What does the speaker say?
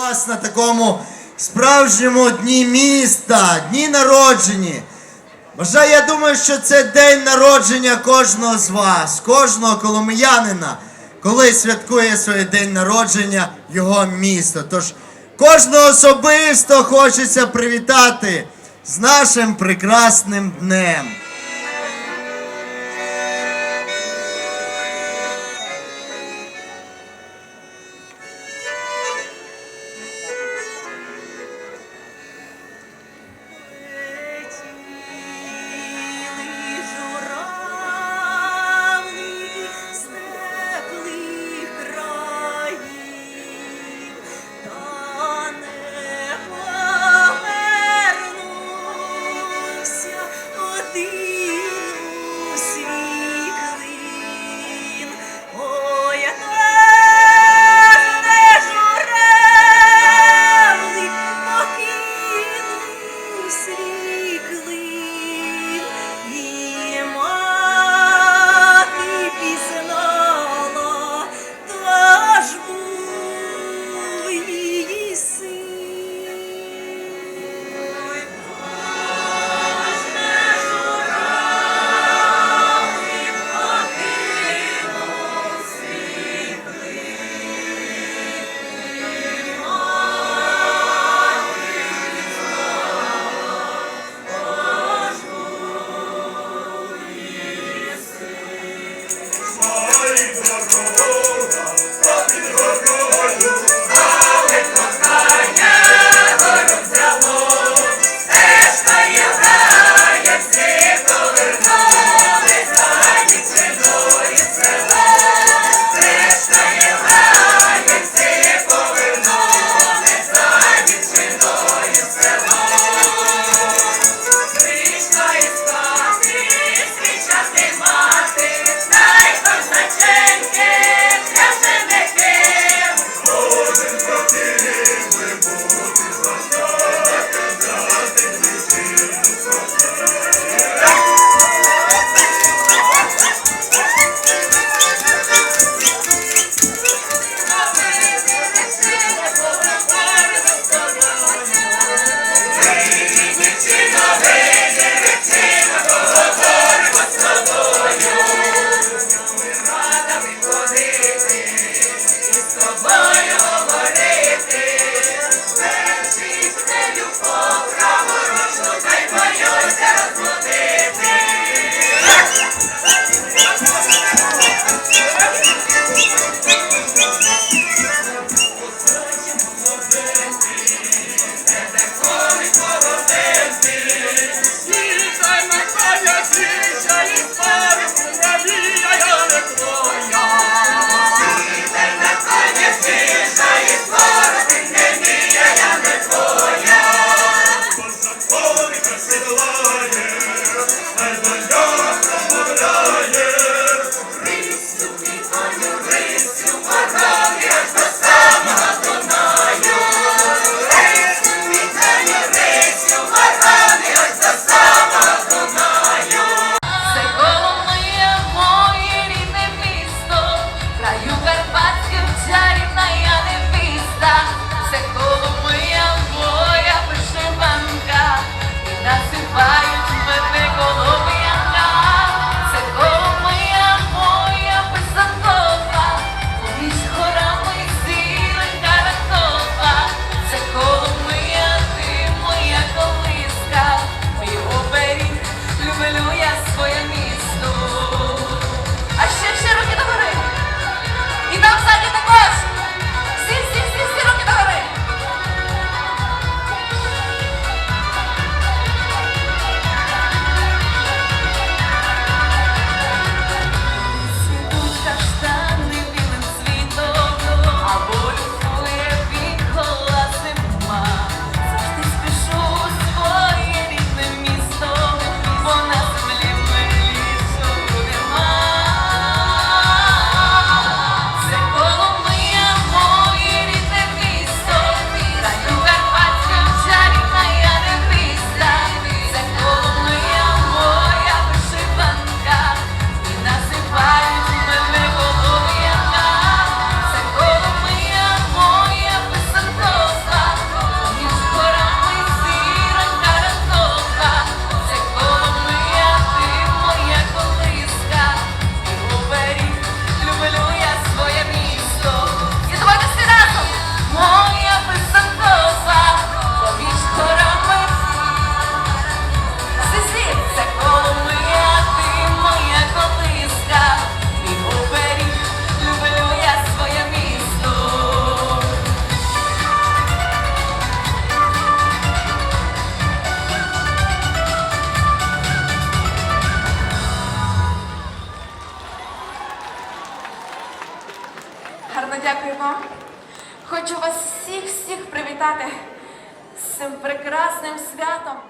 вас на такому справжньому дні міста, дні народжені. Бажаю, я думаю, що це день народження кожного з вас, кожного коломиянина, коли святкує своє день народження його місто. Тож кожного особисто хочеться привітати з нашим прекрасним днем. гарно дякую вам. Хочу вас всіх всіх привітати з цим прекрасним святом.